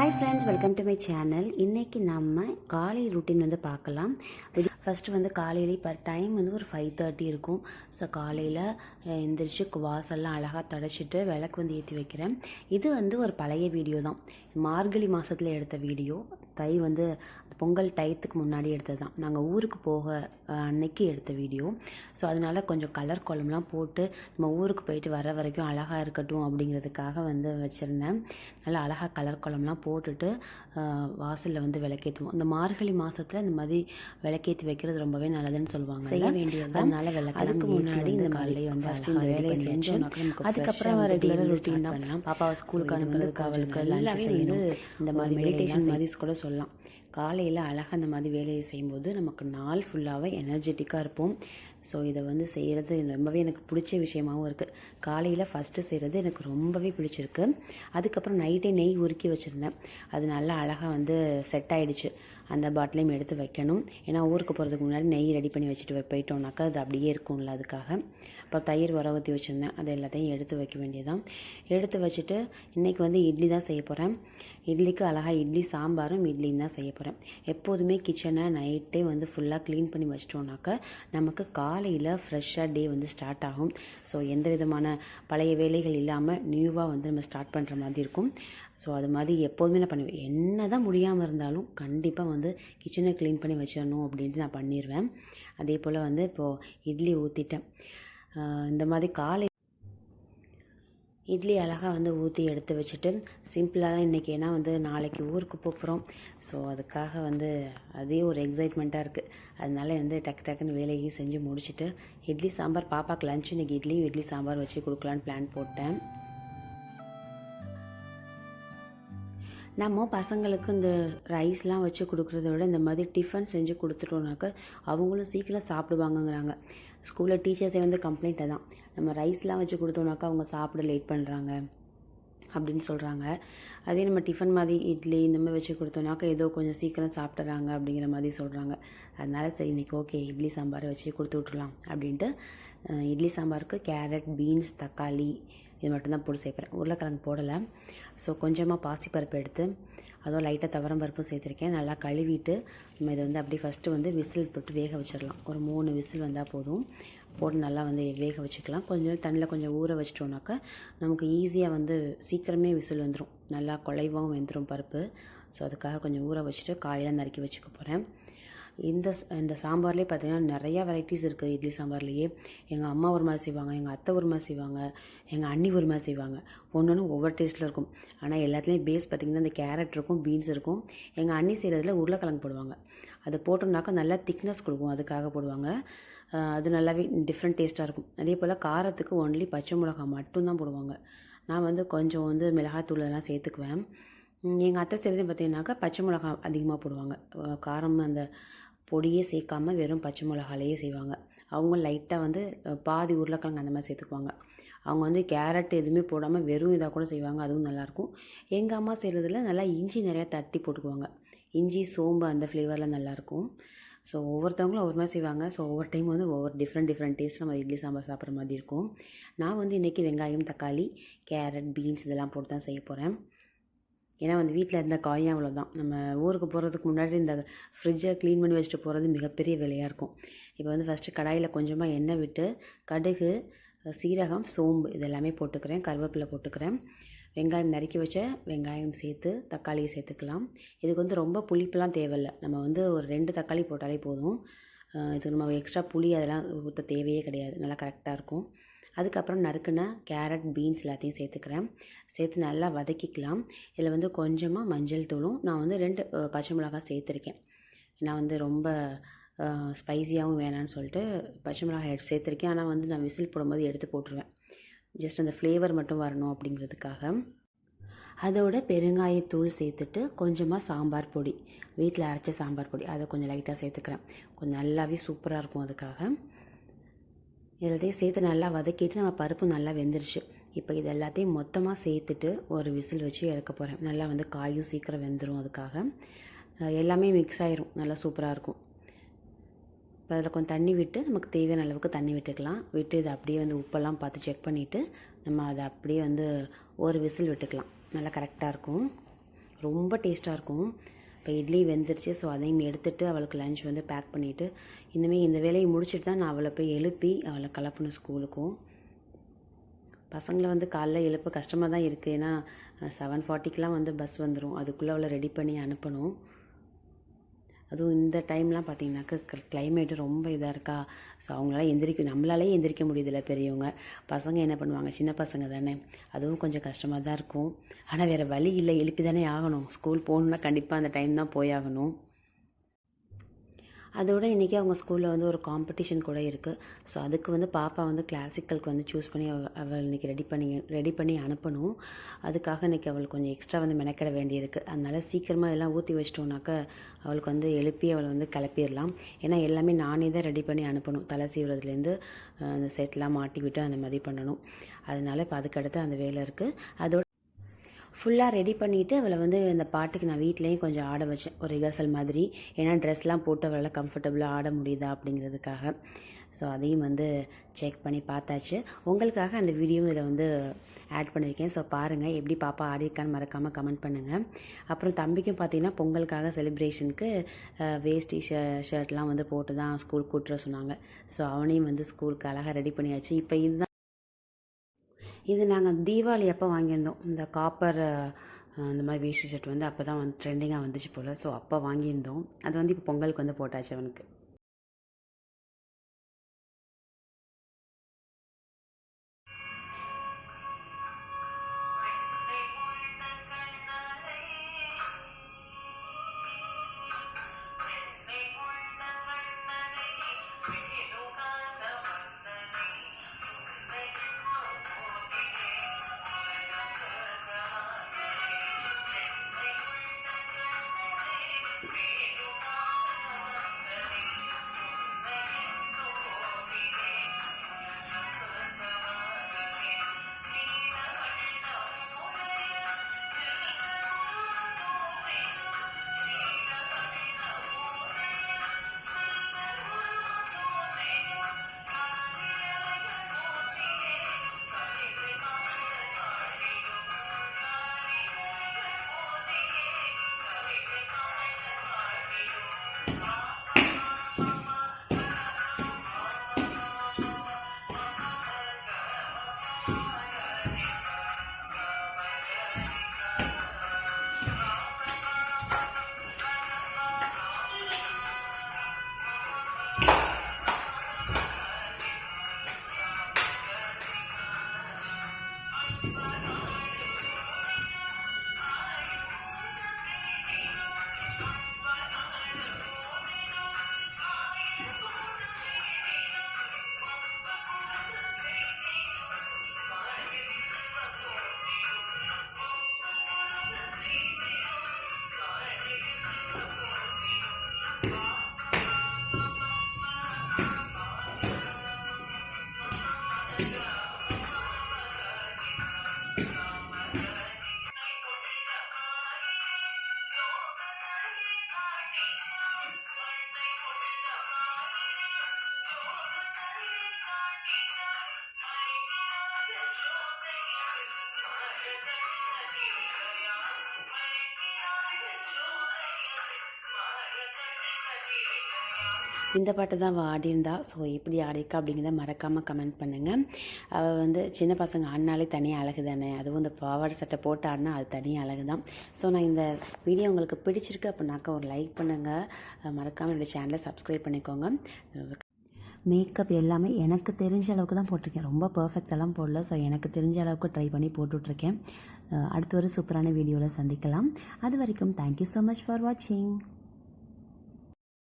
Hi friends welcome to my channel இன்றைக்கி நம்ம காலை ரூட்டீன் வந்து பார்க்கலாம். ஃபஸ்ட்டு வந்து காலையில் இப்போ டைம் வந்து ஒரு ஃபைவ் தேர்ட்டி இருக்கும். ஸோ காலையில் எந்திரிச்சு வாசல்லாம் அழகாக தடைச்சிட்டு விளக்கு வந்து ஏற்றி வைக்கிறேன். இது வந்து ஒரு பழைய வீடியோ தான். மார்கழி மாதத்தில் எடுத்த வீடியோ தை வந்து பொங்கல் டயத்துக்கு முன்னாடி எடுத்தது தான் நாங்கள் ஊருக்கு போக அன்னைக்கு எடுத்த வீடியோ. ஸோ அதனால் கொஞ்சம் கலர் கோலம்லாம் போட்டு நம்ம ஊருக்கு போயிட்டு வர வரைக்கும் அழகாக இருக்கட்டும் அப்படிங்கிறதுக்காக வந்து வச்சுருந்தேன். நல்லா அழகாக கலர் கோலம்லாம் போட்டுட்டு வாசலில் வந்து விளக்கேற்றுவோம் இந்த மார்கழி மாதத்தில் இந்த மாதிரி விளக்கேற்றி வைக்கிறது ரொம்பவே நல்லதுன்னு சொல்லுவாங்க செய்ய வேண்டியது அதனால விளக்கு முன்னாடி இந்த காலையில வந்து ஃபஸ்ட்டு இந்த வேலையை செஞ்சோம் அதுக்கப்புறம் ரெகுலராக ரொட்டீன் தான். பண்ணலாம். பாப்பாவை ஸ்கூலுக்கு அனுப்புறதுக்கு அவளுக்கு எல்லாமே வந்து இந்த மாதிரி மெடிடேஷன் மாதிரி கூட சொல்லலாம். காலையில் அழகாக அந்த மாதிரி வேலையை செய்யும்போது நமக்கு நாள் ஃபுல்லாகவே எனர்ஜெட்டிக்காக இருப்போம். ஸோ இதை வந்து செய்கிறது ரொம்பவே எனக்கு பிடிச்ச விஷயமாகவும் இருக்குது காலையில் ஃபஸ்ட்டு செய்கிறது எனக்கு ரொம்பவே பிடிச்சிருக்கு. அதுக்கப்புறம் நைட்டே நெய் உருக்கி வச்சுருந்தேன். அது நல்லா அழகாக வந்து செட் ஆகிடுச்சு அந்த பாட்டிலையும் எடுத்து வைக்கணும். ஏன்னா ஊருக்கு போகிறதுக்கு முன்னாடி நெய் ரெடி பண்ணி வச்சுட்டு போயிட்டோம்னாக்கா அது அப்படியே இருக்கும்ல அதுக்காக. அப்புறம் தயிர் வர ஊற்றி வச்சுருந்தேன். அது எல்லாத்தையும் எடுத்து வைக்க வேண்டியதான் எடுத்து வச்சுட்டு இன்றைக்கி வந்து இட்லி தான் செய்ய போகிறேன் இட்லிக்கு அழகாக இட்லி சாம்பாரும் இட்லியும் தான் செய்ய போகிறேன் எப்போதுமே கிச்சனை நைட்டே வந்து ஃபுல்லாக க்ளீன் பண்ணி வச்சிட்டோம்னாக்கா நமக்கு காலையில் ஃப்ரெஷ்ஷாக டே வந்து ஸ்டார்ட் ஆகும். ஸோ எந்த விதமான பழைய வேலைகள் இல்லாமல் நியூவாக வந்து நம்ம ஸ்டார்ட் பண்ணுற மாதிரி இருக்கும். ஸோ அது மாதிரி எப்போதுமே நான் பண்ணுவேன். என்ன தான் முடியாமல் இருந்தாலும் கண்டிப்பாக வந்து கிச்சனை க்ளீன் பண்ணி வச்சிடணும் அப்படின்ட்டு நான் பண்ணிடுவேன் அதே போல் வந்து இப்போது இட்லி ஊற்றிட்டேன் இந்த மாதிரி காலை இட்லி அழகாக வந்து ஊற்றி எடுத்து வச்சுட்டு சிம்பிளாக தான் இன்றைக்கி ஏன்னா வந்து நாளைக்கு ஊருக்கு போகிறோம் ஸோ அதுக்காக வந்து அதே ஒரு எக்ஸைட்மெண்ட்டாக இருக்குது அதனால வந்து டக்கு டக்குன்னு வேலையை செஞ்சு முடிச்சுட்டு இட்லி சாம்பார் பாப்பாக்கு லஞ்ச் இன்றைக்கி இட்லியும் இட்லி சாம்பார் வச்சு கொடுக்கலான்னு பிளான் போட்டேன். நம்ம பசங்களுக்கு இந்த ரைஸ்லாம் வச்சு கொடுக்குறத விட இந்த மாதிரி டிஃபன் செஞ்சு கொடுத்துட்டோம்னாக்க அவங்களும் சீக்கிரம் சாப்பிடுவாங்கங்கிறாங்க. ஸ்கூலில் டீச்சர்ஸே வந்து கம்ப்ளைண்ட்டை தான். நம்ம ரைஸ்லாம் வச்சு கொடுத்தோம்னாக்கா அவங்க சாப்பிட லேட் பண்ணுறாங்க அப்படின்னு சொல்கிறாங்க அதே நம்ம டிஃபன் மாதிரி இட்லி இந்த மாதிரி வச்சு கொடுத்தோம்னாக்கா ஏதோ கொஞ்சம் சீக்கிரம் சாப்பிட்றாங்க அப்படிங்கிற மாதிரி சொல்கிறாங்க அதனால சரி இன்னைக்கு ஓகே இட்லி சாம்பார் வச்சு கொடுத்து விட்ருலாம் அப்படின்ட்டு இட்லி சாம்பாருக்கு கேரட் பீன்ஸ் தக்காளி இது மட்டும்தான் போட்டு சேர்க்குறேன் உருளைக்கிழங்கு போடலை. ஸோ கொஞ்சமாக பாசிப்பருப்பு எடுத்து அதுவும் லைட்டாக தவரம் பருப்பும் சேர்த்துருக்கேன். நல்லா கழுவிட்டு நம்ம இதை வந்து அப்படியே ஃபஸ்ட்டு வந்து விசில் போட்டு வேக வச்சிடலாம். ஒரு மூணு விசில் வந்தால் போதும். போட்டு நல்லா வந்து வேக வச்சுக்கலாம். கொஞ்சம் தண்ணியில் கொஞ்சம் ஊற வச்சிட்டோம்னாக்கா நமக்கு ஈஸியாக வந்து சீக்கிரமே விசில் வந்துடும் நல்லா குலைவாகவும் வெந்துடும் பருப்பு. ஸோ அதுக்காக கொஞ்சம் ஊற வச்சுட்டு காயெல்லாம் நறுக்கி வச்சுக்க போகிறேன் இந்த இந்த சாம்பார்லேயே பார்த்தீங்கன்னா நிறையா வெரைட்டிஸ் இருக்குது இட்லி சாம்பார்லேயே. எங்கள் அம்மா ஒரு மாதிரி செய்வாங்க எங்கள் அத்தை ஒரு மாதிரி செய்வாங்க எங்கள் அண்ணி ஒரு மாதிரி செய்வாங்க. ஒன்று ஒன்று ஒவ்வொரு டேஸ்ட்டில் இருக்கும். ஆனால் எல்லாத்துலேயும் பேஸ் பார்த்திங்கன்னா இந்த கேரட் இருக்கும் பீன்ஸ் இருக்கும். எங்கள் அண்ணி செய்கிறதுல உருளைக்கிழங்கு போடுவாங்க. அதை போட்டோம்னாக்கா நல்லா திக்னஸ் கொடுக்கும் அதுக்காக போடுவாங்க. அது நல்லாவே டிஃப்ரெண்ட் டேஸ்ட்டாக இருக்கும். அதே போல் காரத்துக்கு ஒன்லி பச்சை மிளகா மட்டும்தான் போடுவாங்க. நான் வந்து கொஞ்சம் வந்து மிளகாத்தூள் அதெல்லாம் சேர்த்துக்குவேன். எங்கள் அத்தை செய்கிறது பார்த்தீங்கன்னாக்கா பச்சை மிளகா அதிகமாக போடுவாங்க. காரம் அந்த பொடியே சேர்க்காம வெறும் பச்சை மிளகாலேயே செய்வாங்க. அவங்க லைட்டாக வந்து பாதி உருளைக்கிழங்கு அந்த மாதிரி சேர்த்துக்குவாங்க. அவங்க வந்து கேரட் எதுவுமே போடாமல் வெறும் இதாக கூட செய்வாங்க. அதுவும் நல்லாயிருக்கும். எங்கள் அம்மா செய்கிறதுல நல்லா இஞ்சி நிறையா தட்டி போட்டுக்குவாங்க. இஞ்சி சோம்பு அந்த ஃப்ளேவரில் நல்லாயிருக்கும். ஸோ ஒவ்வொருத்தவங்களும் ஒவ்வொரு மாதிரி செய்வாங்க. ஸோ ஒவ்வொரு டைம் வந்து ஒவ்வொரு டிஃப்ரெண்ட் டிஃப்ரெண்ட் டேஸ்ட் நம்ம இட்லி சாம்பார் சாப்பிட்ற மாதிரி இருக்கும். நான் வந்து இன்றைக்கி வெங்காயம் தக்காளி கேரட் பீன்ஸ் இதெல்லாம் போட்டு தான் செய்ய போகிறேன் ஏன்னா வந்து வீட்டில் இருந்த காயும் அவ்வளோதான் நம்ம ஊருக்கு போகிறதுக்கு முன்னாடி இந்த ஃப்ரிட்ஜை க்ளீன் பண்ணி வச்சுட்டு போகிறது மிகப்பெரிய வேலையாக இருக்கும். இப்போ வந்து ஃபஸ்ட்டு கடாயில் கொஞ்சமாக எண்ணெய் விட்டு கடுகு சீரகம் சோம்பு இதெல்லாமே போட்டுக்கிறேன். கருவேப்பிலை போட்டுக்கிறேன். வெங்காயம் நறுக்கி வச்ச வெங்காயம் சேர்த்து தக்காளியை சேர்த்துக்கலாம். இதுக்கு வந்து ரொம்ப புளிப்புலாம் தேவையில்லை. நம்ம வந்து ஒரு ரெண்டு தக்காளி போட்டாலே போதும். இது நம்ம எக்ஸ்ட்ரா புளி அதெல்லாம் ஊற்ற தேவையே கிடையாது. நல்லா கரெக்டாக இருக்கும். அதுக்கப்புறம் நறுக்குன கேரட் பீன்ஸ் எல்லாத்தையும் சேர்த்துக்கிறேன். சேர்த்து நல்லா வதக்கிக்கலாம். இதில் வந்து கொஞ்சமாக மஞ்சள் தூளும் நான் வந்து ரெண்டு பச்சை மிளகாய் சேர்த்துருக்கேன். நான் வந்து ரொம்ப ஸ்பைசியாகவும் வேணான்னு சொல்லிட்டு பச்சை மிளகாய் சேர்த்துருக்கேன். ஆனால் வந்து நான் விசில் போடும்போது எடுத்து போட்டுருவேன். ஜஸ்ட் அந்த ஃப்ளேவர் மட்டும் வரணும் அப்படிங்கிறதுக்காக. அதோட பெருங்காயத்தூள் சேர்த்துட்டு கொஞ்சமாக சாம்பார் பொடி. வீட்டில் அரைச்ச சாம்பார் பொடி. அதை கொஞ்சம் லைட்டாக சேர்த்துக்கிறேன். கொஞ்சம் நல்லாவே சூப்பராக இருக்கும் அதுக்காக. எல்லாத்தையும் சேர்த்து நல்லா வதக்கிட்டு நம்ம பருப்பு நல்லா வெந்துருச்சு. இப்போ இது எல்லாத்தையும் மொத்தமாக சேர்த்துட்டு ஒரு விசில் வச்சு இறக்க போகிறேன் நல்லா வந்து காயும் சீக்கிரம் வெந்துடும் அதுக்காக. எல்லாமே மிக்ஸ் ஆயிரும். நல்லா சூப்பராக இருக்கும். இப்போ அதில் கொஞ்சம் தண்ணி விட்டு நமக்கு தேவையான அளவுக்கு தண்ணி விட்டுக்கலாம். விட்டு இதை அப்படியே வந்து உப்பெல்லாம் பார்த்து செக் பண்ணிவிட்டு நம்ம அதை அப்படியே வந்து ஒரு விசில் விட்டுக்கலாம். நல்லா கரெக்டாக இருக்கும். ரொம்ப டேஸ்ட்டாக இருக்கும். இப்போ இட்லி வெந்துருச்சு ஸோ அதையும் எடுத்துட்டு அவளுக்கு லஞ்ச் வந்து பேக் பண்ணிவிட்டு இனிமேல் இந்த வேலையை முடிச்சுட்டு தான் நான் அவளை போய் எழுப்பி அவளை கலப்பணும் ஸ்கூலுக்கும் பசங்களை வந்து காலைல எழுப்ப கஷ்டமாக தான் இருக்குது ஏன்னா செவன் ஃபார்ட்டிக்கெலாம் வந்து பஸ் வந்துடும் அதுக்குள்ளே அவளை ரெடி பண்ணி அனுப்பணும். அதுவும் இந்த டைம்லாம் பார்த்தீங்கன்னாக்கா கிளைமேட்டு ரொம்ப இதாக இருக்கா? ஸோ அவங்களால எந்திரிக்க நம்மளாலே எந்திரிக்க முடியுதில்ல பெரியவங்க. பசங்க என்ன பண்ணுவாங்க? சின்ன பசங்க தானே. அதுவும் கொஞ்சம் கஷ்டமாக தான் இருக்கும். ஆனால் வேறு வழி இல்லை. எழுப்பி தானே ஆகணும். ஸ்கூல் போகணுன்னா கண்டிப்பாக அந்த டைம் தான் போயாகணும் அதோட இன்றைக்கி அவங்க ஸ்கூலில் வந்து ஒரு காம்படிஷன் கூட இருக்குது ஸோ அதுக்கு வந்து பாப்பா வந்து கிளாசிக்கலுக்கு வந்து சூஸ் பண்ணி அவள் அவள் இன்றைக்கி ரெடி பண்ணி ரெடி பண்ணி அனுப்பணும். அதுக்காக இன்றைக்கி அவளுக்கு கொஞ்சம் எக்ஸ்ட்ரா வந்து மெனக்கிற வேண்டியிருக்கு. அதனால் சீக்கிரமாக இதெல்லாம் ஊற்றி வச்சிட்டோம்னாக்க அவளுக்கு வந்து எழுப்பி அவளை வந்து கிளப்பிடலாம். ஏன்னா எல்லாமே நானே தான் ரெடி பண்ணி அனுப்பணும். தலை சீவுறதுலேருந்து அந்த செட்லாம் மாட்டி விட்டு அந்த மாதிரி பண்ணணும். அதனால இப்போ அதுக்கடுத்து அந்த வேலை இருக்குது அதோட ஃபுல்லாக ரெடி பண்ணிவிட்டு அவளை வந்து இந்த பாட்டுக்கு நான் வீட்லேயும் கொஞ்சம் ஆட வச்சேன். ஒரு ரிஹர்சல் மாதிரி. ஏன்னா ட்ரெஸ்லாம் போட்டு அவளால் கம்ஃபர்டபுளாக ஆட முடியுதா அப்படிங்கிறதுக்காக. ஸோ அதையும் வந்து செக் பண்ணி பார்த்தாச்சு. உங்களுக்காக அந்த வீடியோ இதை வந்து ஆட் பண்ணியிருக்கேன் ஸோ பாருங்கள் எப்படி பாப்பா ஆடிருக்கான்னு மறக்காமல் கமெண்ட் பண்ணுங்கள் அப்புறம் தம்பிக்கும் பார்த்தீங்கன்னா பொங்கலுக்காக செலிப்ரேஷனுக்கு வேஸ்டி ஷ ஷர்ட்லாம் வந்து போட்டு தான் ஸ்கூல் கூட்டுற சொன்னாங்க. ஸோ அவனையும் வந்து ஸ்கூலுக்கு அழகாக ரெடி பண்ணியாச்சு. இப்போ இதுதான் இது நாங்கள் தீபாவளி அப்போ வாங்கியிருந்தோம். இந்த காப்பர் இந்த மாதிரி வேஷ்டி ஷர்ட் வந்து அப்போ தான் வந்து ட்ரெண்டிங்காக வந்துச்சு போல். ஸோ அப்போ வாங்கியிருந்தோம். அது வந்து இப்போ பொங்கலுக்கு வந்து போட்டாச்சு அவனுக்கு. இந்த பாட்டு தான் அவள் ஆடியிருந்தா. ஸோ எப்படி ஆடிருக்கா அப்படிங்கிறத மறக்காமல் கமெண்ட் பண்ணுங்கள் அவள் வந்து சின்ன பசங்க ஆடினாலே தனியாக அழகு தானே. அதுவும் இந்த பாவாடை சட்டை போட்டு ஆடினா அது தனியாக அழகு தான். ஸோ நான் இந்த வீடியோ உங்களுக்கு பிடிச்சிருக்கு அப்படின்னாக்கா ஒரு லைக் பண்ணுங்கள் மறக்காமல் என்னோடய சேனலை சப்ஸ்கிரைப் பண்ணிக்கோங்க. மேக்கப் எல்லாமே எனக்கு தெரிஞ்ச அளவுக்கு தான் போட்டிருக்கேன். ரொம்ப பர்ஃபெக்டெல்லாம் போடல. ஸோ எனக்கு தெரிஞ்ச அளவுக்கு ட்ரை பண்ணி போட்டுட்ருக்கேன். அடுத்து ஒரு சூப்பரான வீடியோவில் சந்திக்கலாம். அது வரைக்கும் தேங்க்யூ ஸோ மச் ஃபார் வாட்சிங்